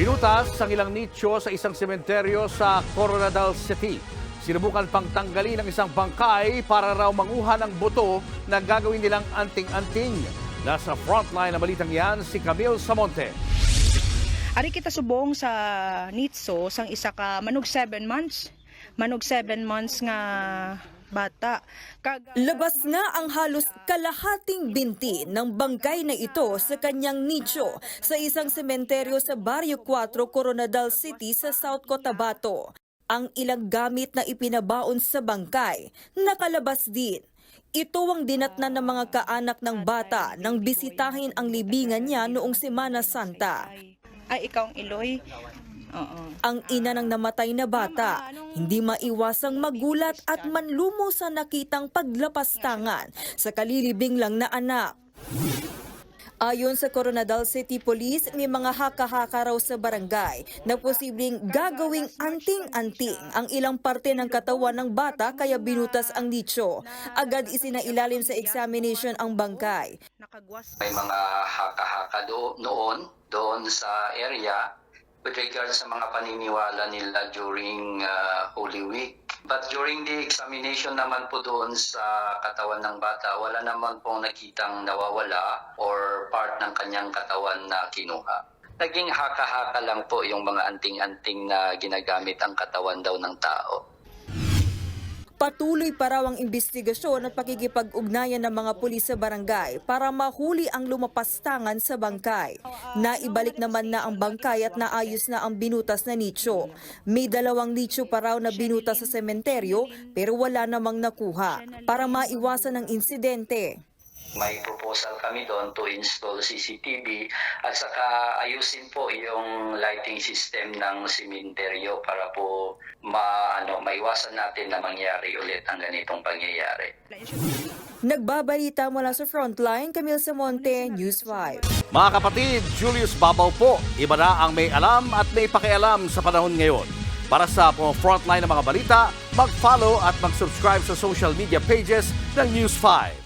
Binutas ang ilang nicho sa isang sementeryo sa Coronadal City. Sinubukan pang tanggalin ang isang bangkay para raw manguha ng buto na gagawin nilang anting-anting. Nasa frontline na balitang yan si Camille Samonte. Ari kita subong sa nitso sang isa ka manog 7 months. Manog 7 months nga bata. Kag Labas na ang halos kalahating binti ng bangkay na ito sa kanyang nicho sa isang sementeryo sa Barrio 4, Coronadal City sa South Cotabato. Ang ilang gamit na ipinabaon sa bangkay, nakalabas din. Ito ang dinatnan ng mga kaanak ng bata nang bisitahin ang libingan niya noong Semana Santa. ay, ikaw ang iloy. Oo. Ang ina ng namatay na bata, hindi maiwasang magulat at manlumo sa nakitang paglapastangan sa kalilibing lang na anak. Ayon sa Coronadal City Police, may mga haka-haka raw sa barangay na posibleng gagawing anting-anting ang ilang parte ng katawan ng bata kaya binutas ang nicho. Agad isinailalim sa examination ang bangkay. May mga haka-haka do- noon doon sa area with regards sa mga paniniwala nila during uh, Holy Week. But during the examination naman po doon sa katawan ng bata, wala naman pong nakitang nawawala or part ng kanyang katawan na kinuha. Naging haka-haka lang po yung mga anting-anting na ginagamit ang katawan daw ng tao. Patuloy pa raw ang investigasyon at pakikipag-ugnayan ng mga pulis sa barangay para mahuli ang lumapastangan sa bangkay. Naibalik naman na ang bangkay at naayos na ang binutas na nicho. May dalawang nicho pa raw na binutas sa sementeryo pero wala namang nakuha para maiwasan ang insidente. May proposal kami doon to install CCTV at saka ayusin po yung lighting system ng simenteryo para po ma, ano, maiwasan natin na mangyari ulit ang ganitong pangyayari. Nagbabalita mula sa Frontline, Camille Samonte, News 5. Mga kapatid, Julius Babaw po. Iba na ang may alam at may pakialam sa panahon ngayon. Para sa mga frontline ng mga balita, mag-follow at mag-subscribe sa social media pages ng News 5.